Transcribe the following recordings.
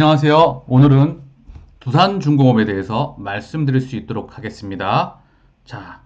안녕하세요. 오늘은 두산중공업에 대해서 말씀드릴 수 있도록 하겠습니다. 자,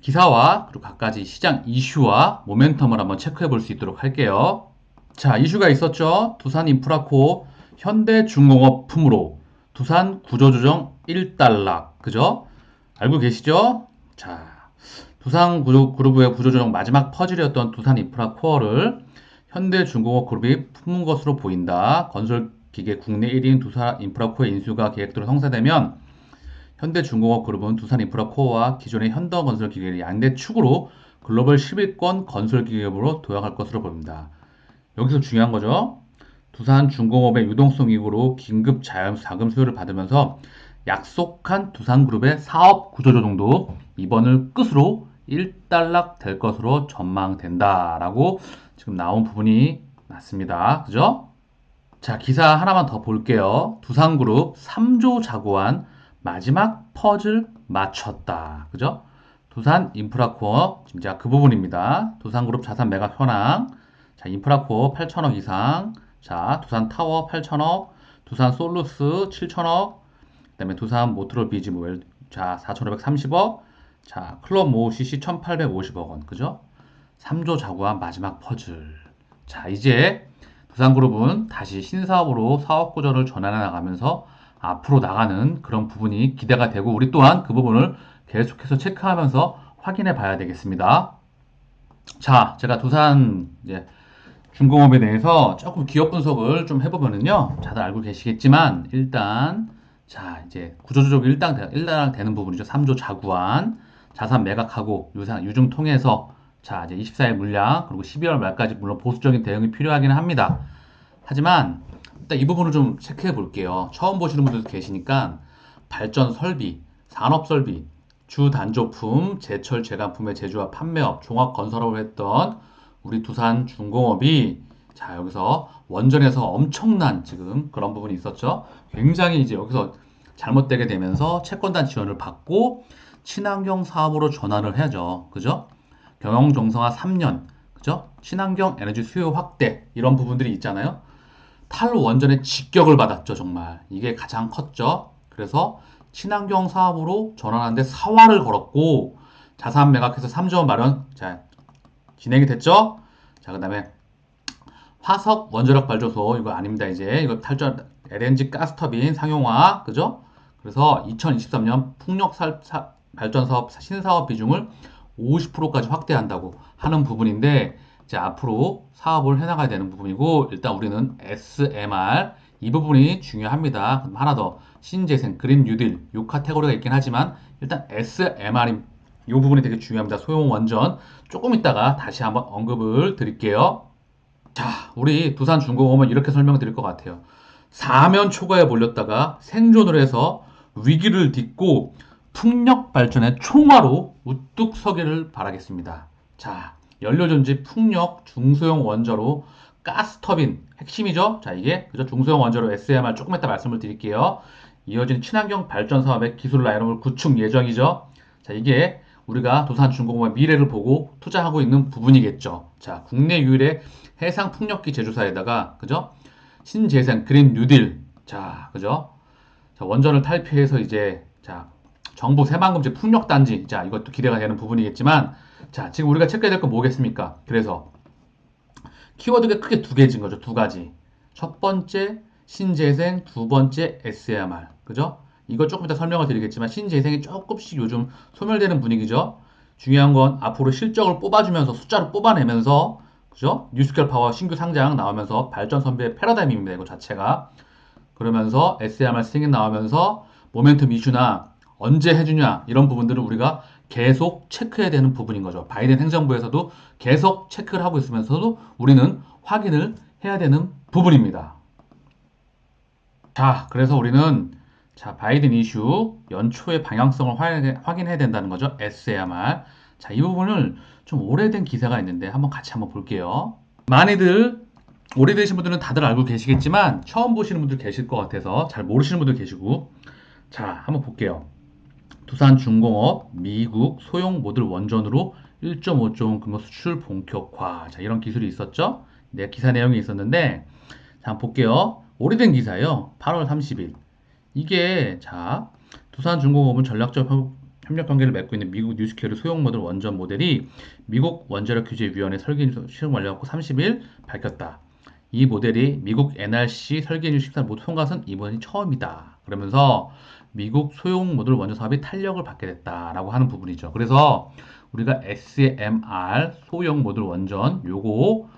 기사와 그리고 각가지 시장 이슈와 모멘텀을 한번 체크해 볼 수 있도록 할게요. 자, 이슈가 있었죠. 두산 인프라코 현대중공업 품으로 두산 구조조정 1달락. 그죠? 알고 계시죠? 자, 두산 그룹의 구조조정 마지막 퍼즐이었던 두산 인프라코어를 현대중공업 그룹이 품은 것으로 보인다. 건설 기계 국내 1인 두산 인프라코어 인수가 계획대로 성사되면 현대중공업 그룹은 두산 인프라코어와 기존의 현대건설 기계를 양대 축으로 글로벌 10위권 건설 기업으로 도약할 것으로 보입니다. 여기서 중요한 거죠. 두산 중공업의 유동성 이후로 긴급 자금 수요를 받으면서 약속한 두산그룹의 사업 구조조정도 이번을 끝으로 1달락 될 것으로 전망된다라고 지금 나온 부분이 맞습니다. 그죠? 자, 기사 하나만 더 볼게요. 두산그룹 3조 자구한 마지막 퍼즐 맞췄다. 그죠? 두산 인프라코어, 제가 그 부분입니다. 두산그룹 자산 매각 현황. 자, 인프라코어 8천억 이상. 자, 두산 타워 8천억. 두산 솔루스 7천억. 그 다음에 두산 모트롤 비지 모엘. 자, 4,530억. 자, 클럽 모 CC 1,850억 원. 그죠? 3조 자구한 마지막 퍼즐. 자, 이제 두산그룹은 다시 신사업으로 사업 구조를 전환해 나가면서 앞으로 나가는 그런 부분이 기대가 되고 우리 또한 그 부분을 계속해서 체크하면서 확인해 봐야 되겠습니다. 자, 제가 두산 이제 중공업에 대해서 조금 기업 분석을 좀 해보면은요, 다들 알고 계시겠지만 일단 자 이제 구조조정 1당 1당 되는 부분이죠. 3조 자구안 자산 매각하고 유상 유증 통해서 자, 이제 24일 물량, 그리고 12월 말까지 물론 보수적인 대응이 필요하기는 합니다. 하지만, 일단 이 부분을 좀 체크해 볼게요. 처음 보시는 분들도 계시니까, 발전 설비, 산업 설비, 주 단조품, 제철 제간품의 제조와 판매업, 종합 건설업을 했던 우리 두산 중공업이 자, 여기서 원전에서 엄청난 지금 그런 부분이 있었죠. 굉장히 이제 여기서 잘못되게 되면서 채권단 지원을 받고 친환경 사업으로 전환을 해야죠. 그죠? 경영 정성화 3년, 그죠? 친환경 에너지 수요 확대 이런 부분들이 있잖아요. 탈원전의 직격을 받았죠, 정말. 이게 가장 컸죠. 그래서 친환경 사업으로 전환하는데 사활을 걸었고 자산 매각해서 3조 원 마련 자 진행이 됐죠. 자 그다음에 화석 원자력 발전소 이거 아닙니다 이제 이거 탈전 LNG 가스터빈 상용화 그죠? 그래서 2023년 풍력 살, 사, 발전 사업 신사업 비중을 50%까지 확대한다고 하는 부분인데 이제 앞으로 사업을 해나가야 되는 부분이고 일단 우리는 SMR 이 부분이 중요합니다. 그럼 하나 더 신재생, 그린 뉴딜 요 카테고리가 있긴 하지만 일단 SMR 이 부분이 되게 중요합니다. 소형 원전 조금 있다가 다시 한번 언급을 드릴게요. 자, 우리 두산 중공업은 이렇게 설명드릴 것 같아요. 사면 초과에 몰렸다가 생존을 해서 위기를 딛고 풍력 발전의 총화로 우뚝 서기를 바라겠습니다. 자, 연료전지 풍력 중소형 원자로 가스 터빈 핵심이죠. 자, 이게 그죠? 중소형 원자로 SMR 조금 이따 말씀을 드릴게요. 이어진 친환경 발전 사업의 기술 라인업을 구축 예정이죠. 자, 이게 우리가 도산중공업의 미래를 보고 투자하고 있는 부분이겠죠. 자, 국내 유일의 해상 풍력기 제조사에다가 그죠? 신재생 그린 뉴딜. 자, 그죠? 자, 원전을 탈피해서 이제 자, 정부 새만금제 풍력단지. 자, 이것도 기대가 되는 부분이겠지만, 자, 지금 우리가 체크해야 될 건 뭐겠습니까? 그래서, 키워드가 크게 두 개진 거죠. 두 가지. 첫 번째, 신재생, 두 번째, SMR. 그죠? 이거 조금 이따 설명을 드리겠지만, 신재생이 조금씩 요즘 소멸되는 분위기죠. 중요한 건 앞으로 실적을 뽑아주면서, 숫자를 뽑아내면서, 그죠? 뉴스케어 파워 신규 상장 나오면서 발전 선배의 패러다임입니다. 이거 자체가. 그러면서 SMR 승인 나오면서 모멘텀 이슈나 언제 해주냐 이런 부분들은 우리가 계속 체크해야 되는 부분인 거죠. 바이든 행정부에서도 계속 체크를 하고 있으면서도 우리는 확인을 해야 되는 부분입니다. 자, 그래서 우리는 자, 바이든 이슈 연초의 방향성을 확인해야 된다는 거죠. SMR. 자, 이 부분을 좀 오래된 기사가 있는데 한번 같이 한번 볼게요. 많이들 오래되신 분들은 다들 알고 계시겠지만 처음 보시는 분들 계실 것 같아서 잘 모르시는 분들 계시고 자, 한번 볼게요. 두산중공업 미국 소형 모듈 원전으로 1.5조 원 규모 수출 본격화. 자, 이런 기술이 있었죠? 네, 기사 내용이 있었는데, 자, 볼게요. 오래된 기사예요. 8월 30일. 이게 자 두산중공업은 전략적 협- 협력 관계를 맺고 있는 미국 뉴스케어의 소형 모델 원전 모델이 미국 원자력 규제 위원회 설계 시험 완료하고 30일 밝혔다. 이 모델이 미국 NRC 설계 인증 심사 모두 통과한 것은 이번이 처음이다. 그러면서 미국 소형 모듈 원전 사업이 탄력을 받게 됐다라고 하는 부분이죠. 그래서 우리가 SMR 소형 모듈 원전 요거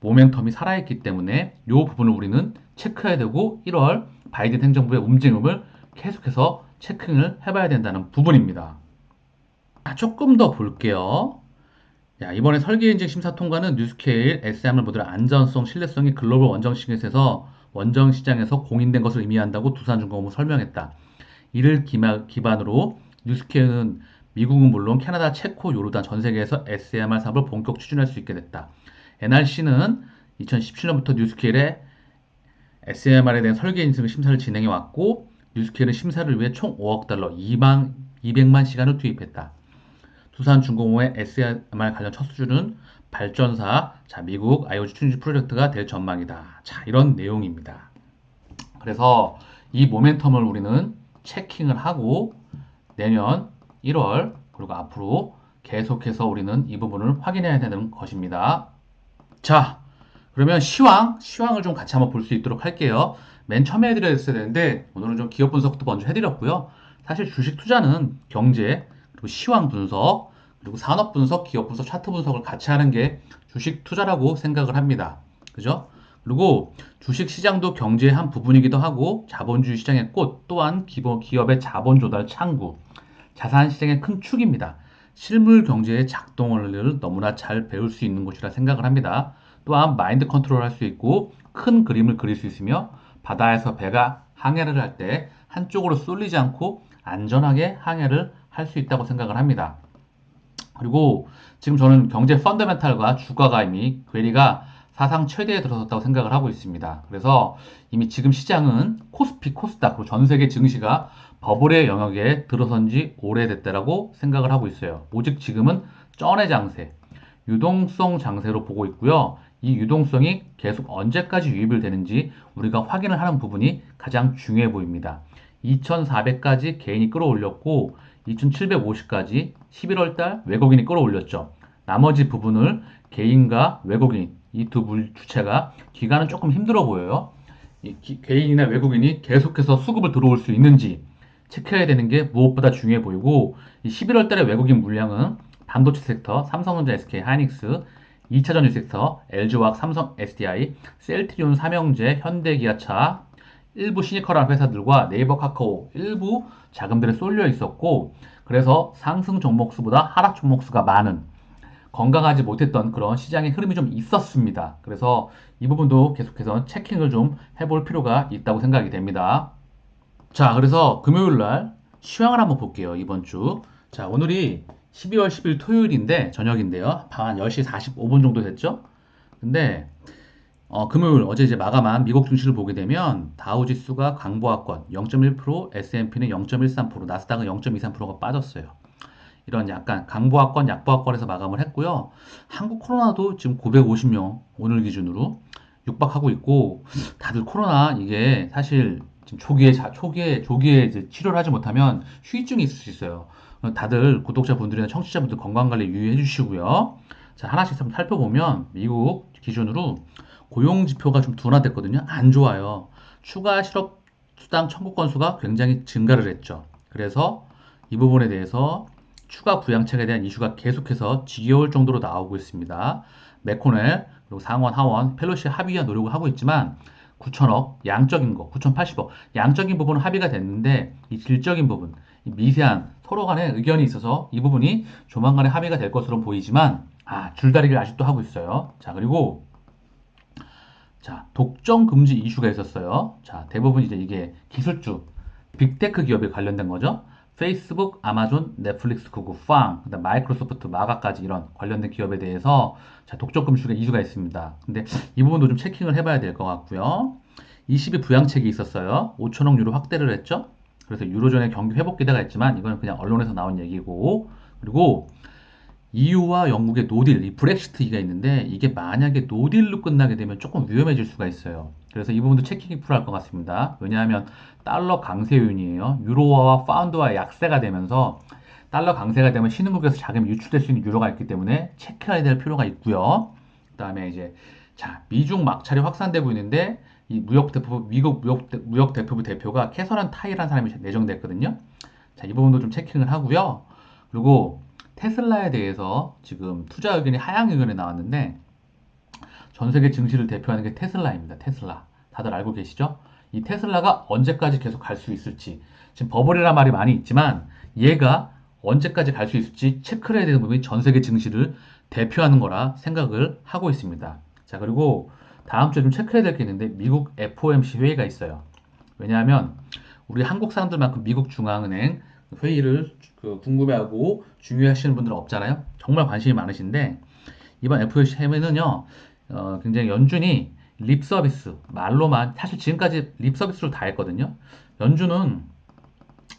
모멘텀이 살아있기 때문에 요 부분을 우리는 체크해야 되고 1월 바이든 행정부의 움직임을 계속해서 체크를 해봐야 된다는 부분입니다. 자, 조금 더 볼게요. 야, 이번에 설계 인증 심사 통과는 뉴스케일 SMR 모듈 안전성, 신뢰성이 글로벌 원정 시장에서 원정 시장에서 공인된 것을 의미한다고 두산중공업은 설명했다. 이를 기마- 기반으로 뉴스케일은 미국은 물론 캐나다, 체코, 요르단 전 세계에서 SMR 사업을 본격 추진할 수 있게 됐다. NRC는 2017년부터 뉴스케일의 SMR에 대한 설계 인증 심사를 진행해 왔고 뉴스케일은 심사를 위해 총 5억 달러 2만 200만 시간을 투입했다. 두산중공업의 SMR 관련 첫 수주는 발전사, 자, 미국 IoT 추진 프로젝트가 될 전망이다. 자, 이런 내용입니다. 그래서 이 모멘텀을 우리는 체킹을 하고 내년 1월 그리고 앞으로 계속해서 우리는 이 부분을 확인해야 되는 것입니다. 자, 그러면 시황, 시황을 좀 같이 한번 볼 수 있도록 할게요. 맨 처음에 해드렸어야 되는데 오늘은 좀 기업 분석부터 먼저 해드렸고요. 사실 주식 투자는 경제, 그리고 시황 분석, 그리고 산업 분석, 기업 분석, 차트 분석을 같이 하는 게 주식 투자라고 생각을 합니다. 그죠? 그리고 주식 시장도 경제의 한 부분이기도 하고 자본주의 시장의 꽃 또한 기업의 자본 조달 창구, 자산 시장의 큰 축입니다. 실물 경제의 작동을 너무나 잘 배울 수 있는 곳이라 생각을 합니다. 또한 마인드 컨트롤 할 수 있고 큰 그림을 그릴 수 있으며 바다에서 배가 항해를 할 때 한쪽으로 쏠리지 않고 안전하게 항해를 할 수 있다고 생각을 합니다. 그리고 지금 저는 경제 펀더멘탈과 주가가 이미 괴리가 사상 최대에 들어섰다고 생각을 하고 있습니다. 그래서 이미 지금 시장은 코스피, 코스닥, 그리고 전 세계 증시가 버블의 영역에 들어선 지 오래됐다라고 생각을 하고 있어요. 오직 지금은 쩐의 장세, 유동성 장세로 보고 있고요. 이 유동성이 계속 언제까지 유입을 되는지 우리가 확인을 하는 부분이 가장 중요해 보입니다. 2400까지 개인이 끌어올렸고 2750까지 11월 달 외국인이 끌어올렸죠. 나머지 부분을 개인과 외국인 이 두 주체가 기간은 조금 힘들어 보여요. 이 기- 개인이나 외국인이 계속해서 수급을 들어올 수 있는지 체크해야 되는 게 무엇보다 중요해 보이고 이 11월 달에 외국인 물량은 반도체 섹터, 삼성전자, SK 하이닉스, 2차 전지 섹터, LG화학, 삼성 SDI, 셀트리온, 삼형제, 현대 기아차, 일부 시니컬한 회사들과 네이버 카카오 일부 자금들에 쏠려 있었고 그래서 상승 종목 수보다 하락 종목 수가 많은 건강하지 못했던 그런 시장의 흐름이 좀 있었습니다. 그래서 이 부분도 계속해서 체킹을 좀 해볼 필요가 있다고 생각이 됩니다. 자, 그래서 금요일 날 시황을 한번 볼게요. 이번 주. 자, 오늘이 12월 10일 토요일인데 저녁인데요. 밤 10시 45분 정도 됐죠? 근데 어, 금요일 어제 이제 마감한 미국 증시를 보게 되면 다우 지수가 강보합권 0.1%, S&P는 0.13%, 나스닥은 0.23%가 빠졌어요. 이런 약간 강보합권, 약보합권에서 마감을 했고요. 한국 코로나도 지금 950명 오늘 기준으로 육박하고 있고 다들 코로나 이게 사실 지금 초기에 자, 초기에 조기에 이제 치료를 하지 못하면 후유증이 있을 수 있어요. 다들 구독자분들이나 청취자분들 건강 관리 유의해 주시고요. 자, 하나씩 한번 살펴보면 미국 기준으로 고용 지표가 좀 둔화됐거든요. 안 좋아요. 추가 실업 수당 청구 건수가 굉장히 증가를 했죠. 그래서 이 부분에 대해서 추가 부양책에 대한 이슈가 계속해서 지겨울 정도로 나오고 있습니다. 메코넬 그리고 상원 하원 펠로시 합의와 노력을 하고 있지만 9천억 양적인 거 9,080억 양적인 부분은 합의가 됐는데 이 질적인 부분 이 미세한 서로 간의 의견이 있어서 이 부분이 조만간에 합의가 될 것으로 보이지만 아 줄다리기를 아직도 하고 있어요. 자 그리고 자, 독점 금지 이슈가 있었어요. 자, 대부분 이제 이게 기술주, 빅테크 기업에 관련된 거죠. 페이스북, 아마존, 넷플릭스, 구글, 팡, 그다음 마이크로소프트, 마가까지 이런 관련된 기업에 대해서 자, 독점 금지가 이슈가 있습니다. 근데 이 부분도 좀 체킹을 해봐야 될 것 같고요. 20일 부양책이 있었어요. 5천억 유로 확대를 했죠. 그래서 유로존의 경기 회복 기대가 있지만 이건 그냥 언론에서 나온 얘기고 그리고 EU와 영국의 노딜, 이 브렉시트가 있는데 이게 만약에 노딜로 끝나게 되면 조금 위험해질 수가 있어요. 그래서 이 부분도 체킹이 필요할 것 같습니다. 왜냐하면 달러 강세 요인이에요. 유로화와 파운드와 약세가 되면서 달러 강세가 되면 신흥국에서 자금이 유출될 수 있는 유로가 있기 때문에 체크해야 될 필요가 있고요. 그 다음에 이제 자 미중 막차이 확산되고 있는데 이 무역 대표부 미국 무역, 대, 무역 대표부 대표가 캐서란 타이라는 사람이 내정됐거든요. 자 이 부분도 좀 체킹을 하고요. 그리고 테슬라에 대해서 지금 투자 의견이 하향 의견이 나왔는데 전 세계 증시를 대표하는 게 테슬라입니다. 테슬라. 다들 알고 계시죠? 이 테슬라가 언제까지 계속 갈 수 있을지 지금 버블이라는 말이 많이 있지만 얘가 언제까지 갈 수 있을지 체크를 해야 되는 부분이 전 세계 증시를 대표하는 거라 생각을 하고 있습니다. 자 그리고 다음 주에 좀 체크해야 될 게 있는데 미국 FOMC 회의가 있어요. 왜냐하면 우리 한국 사람들만큼 미국 중앙은행 회의를 그 궁금해하고 중요하시는 분들은 없잖아요. 정말 관심이 많으신데 이번 FOMC 회의는요 어, 굉장히 연준이 립 서비스 말로만 사실 지금까지 립 서비스로 다 했거든요. 연준은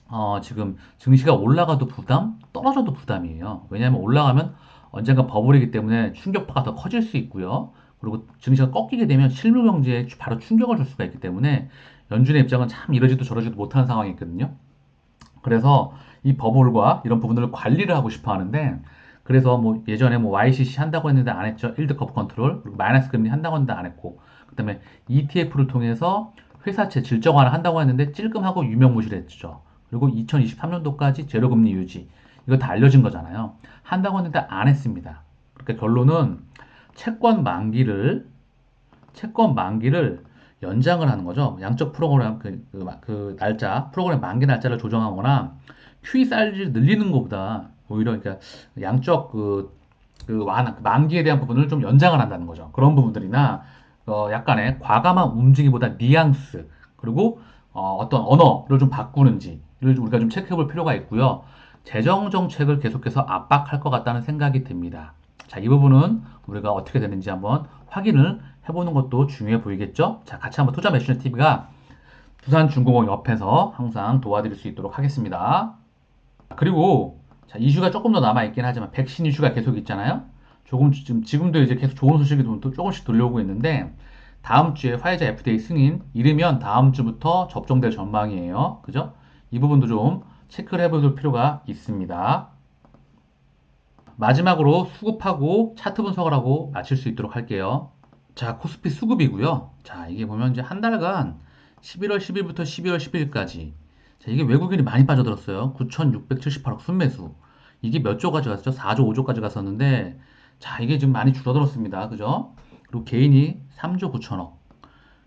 어, 지금 증시가 올라가도 부담, 떨어져도 부담이에요. 왜냐하면 올라가면 언젠가 버블이기 때문에 충격파가 더 커질 수 있고요. 그리고 증시가 꺾이게 되면 실물 경제에 바로 충격을 줄 수가 있기 때문에 연준의 입장은 참 이러지도 저러지도 못하는 상황이 있거든요. 그래서 이 버블과 이런 부분들을 관리를 하고 싶어 하는데 그래서 뭐 예전에 뭐 YCC 한다고 했는데 안 했죠. 일드 컵 컨트롤 마이너스 금리 한다고 했는데 안 했고 그다음에 ETF를 통해서 회사채 질적 완화 한다고 했는데 찔끔하고 유명무실했죠. 그리고 2023년도까지 제로금리 유지 이거 다 알려진 거잖아요. 한다고 했는데 안 했습니다. 그러니까 결론은 채권 만기를 채권 만기를 연장을 하는 거죠. 양적 프로그램 그, 그, 그 날짜 프로그램 만기 날짜를 조정하거나 QE 사이즈를 늘리는 것보다 오히려 그러니까 양적 그, 그 완, 만기에 대한 부분을 좀 연장을 한다는 거죠. 그런 부분들이나 어, 약간의 과감한 움직임보다 뉘앙스 그리고 어, 떤 언어를 좀 바꾸는지 이를 우리가 좀 체크해 볼 필요가 있고요. 재정 정책을 계속해서 압박할 것 같다는 생각이 듭니다. 자, 이 부분은 우리가 어떻게 되는지 한번 확인을 해보는 것도 중요해 보이겠죠? 자, 같이 한번 투자 매시전 TV가 부산중공업 옆에서 항상 도와드릴 수 있도록 하겠습니다. 그리고 자, 이슈가 조금 더 남아있긴 하지만 백신 이슈가 계속 있잖아요. 조금 지금 지금도 이제 계속 좋은 소식이 또 조금씩 들려오고 있는데 다음 주에 화이자 FDA 승인 이르면 다음 주부터 접종될 전망이에요. 그죠? 이 부분도 좀 체크를 해볼 필요가 있습니다. 마지막으로 수급하고 차트 분석을 하고 마칠 수 있도록 할게요. 자, 코스피 수급이고요. 자, 이게 보면 이제 한 달간 11월 10일부터 12월 10일까지 자, 이게 외국인이 많이 빠져들었어요. 9,678억 순매수. 이게 몇 조까지 갔었죠? 4조, 5조까지 갔었는데 자, 이게 지금 많이 줄어들었습니다. 그죠? 그리고 개인이 3조 9천억.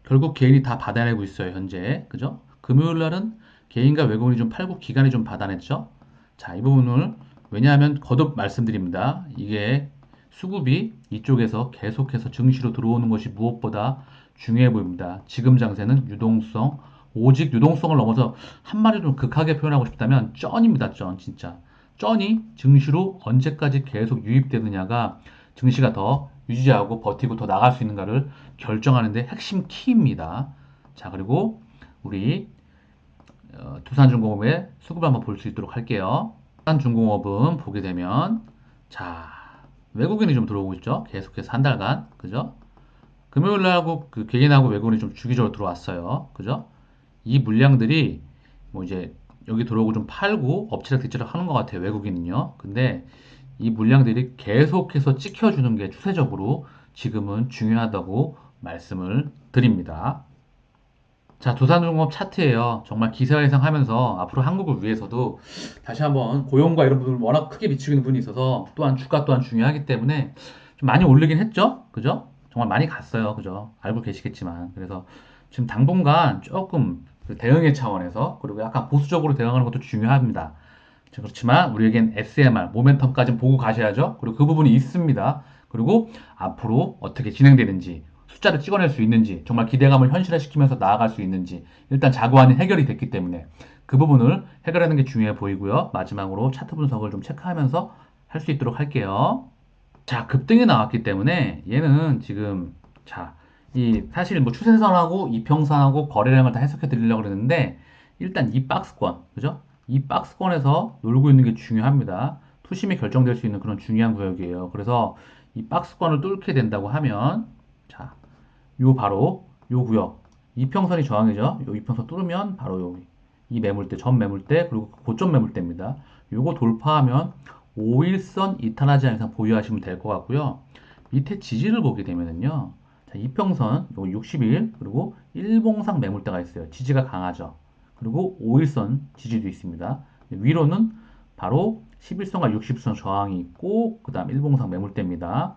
결국 개인이 다 받아내고 있어요, 현재. 그죠? 금요일 날은 개인과 외국인이 좀 팔고 기간이 좀 받아냈죠. 자, 이 부분을 왜냐하면 거듭 말씀드립니다. 이게 수급이 이쪽에서 계속해서 증시로 들어오는 것이 무엇보다 중요해 보입니다. 지금 장세는 유동성, 오직 유동성을 넘어서 한마디로 극하게 표현하고 싶다면 쩐입니다. 쩐 진짜. 쩐이 증시로 언제까지 계속 유입되느냐가 증시가 더 유지하고 버티고 더 나갈 수 있는가를 결정하는데 핵심 키입니다. 자 그리고 우리 어, 두산중공업의 수급을 한번 볼 수 있도록 할게요. 두산중공업은 보게 되면 자 외국인이 좀 들어오고 있죠. 계속해서 한 달간 그죠? 금요일 날하고 그 개인하고 외국인이 좀 주기적으로 들어왔어요. 그죠? 이 물량들이 뭐 이제 여기 들어오고 좀 팔고 엎치락 뒤치락 하는 것 같아요. 외국인은요. 근데 이 물량들이 계속해서 찍혀주는 게 추세적으로 지금은 중요하다고 말씀을 드립니다. 자, 두산중공업 차트예요. 정말 기사 예상하면서 앞으로 한국을 위해서도 다시 한번 고용과 이런 부분을 워낙 크게 미치는 분이 있어서 또한 주가 또한 중요하기 때문에 좀 많이 올리긴 했죠. 그죠? 정말 많이 갔어요. 그죠? 알고 계시겠지만. 그래서 지금 당분간 조금 그 대응의 차원에서 그리고 약간 보수적으로 대응하는 것도 중요합니다. 그렇지만 우리에겐 SMR, 모멘텀까지 보고 가셔야죠. 그리고 그 부분이 있습니다. 그리고 앞으로 어떻게 진행되는지 숫자를 찍어낼 수 있는지 정말 기대감을 현실화시키면서 나아갈 수 있는지 일단 자구안이 해결이 됐기 때문에 그 부분을 해결하는 게 중요해 보이고요. 마지막으로 차트 분석을 좀 체크하면서 할 수 있도록 할게요. 자, 급등이 나왔기 때문에 얘는 지금 자, 이 사실 뭐 추세선하고 이평선하고 거래량을 다 해석해 드리려고 그러는데 일단 이 박스권, 그죠? 이 박스권에서 놀고 있는 게 중요합니다. 투심이 결정될 수 있는 그런 중요한 구역이에요. 그래서 이 박스권을 뚫게 된다고 하면 자, 요 바로 요 구역 이평선이 저항이죠. 요 이평선 뚫으면 바로 여기 이 매물대, 전 매물대, 그리고 고점 매물대입니다. 요거 돌파하면 5일선 이탈하지 않은 이상 보유하시면 될 것 같고요. 밑에 지지를 보게 되면은요. 자, 이평선, 요거 60일, 그리고 일봉상 매물대가 있어요. 지지가 강하죠. 그리고 5일선 지지도 있습니다. 위로는 바로 11선과 60선 저항이 있고, 그 다음 일봉상 매물대입니다.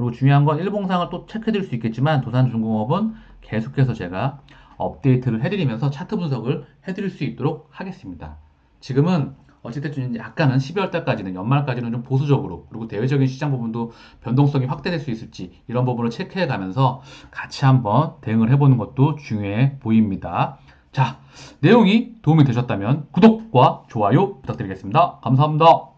그리고 중요한 건 일봉상을 또 체크해 드릴 수 있겠지만, 도산중공업은 계속해서 제가 업데이트를 해드리면서 차트 분석을 해드릴 수 있도록 하겠습니다. 지금은 어찌됐든 약간은 12월 달까지는 연말까지는 좀 보수적으로 그리고 대외적인 시장 부분도 변동성이 확대될 수 있을지 이런 부분을 체크해 가면서 같이 한번 대응을 해보는 것도 중요해 보입니다. 자, 내용이 도움이 되셨다면 구독과 좋아요 부탁드리겠습니다. 감사합니다.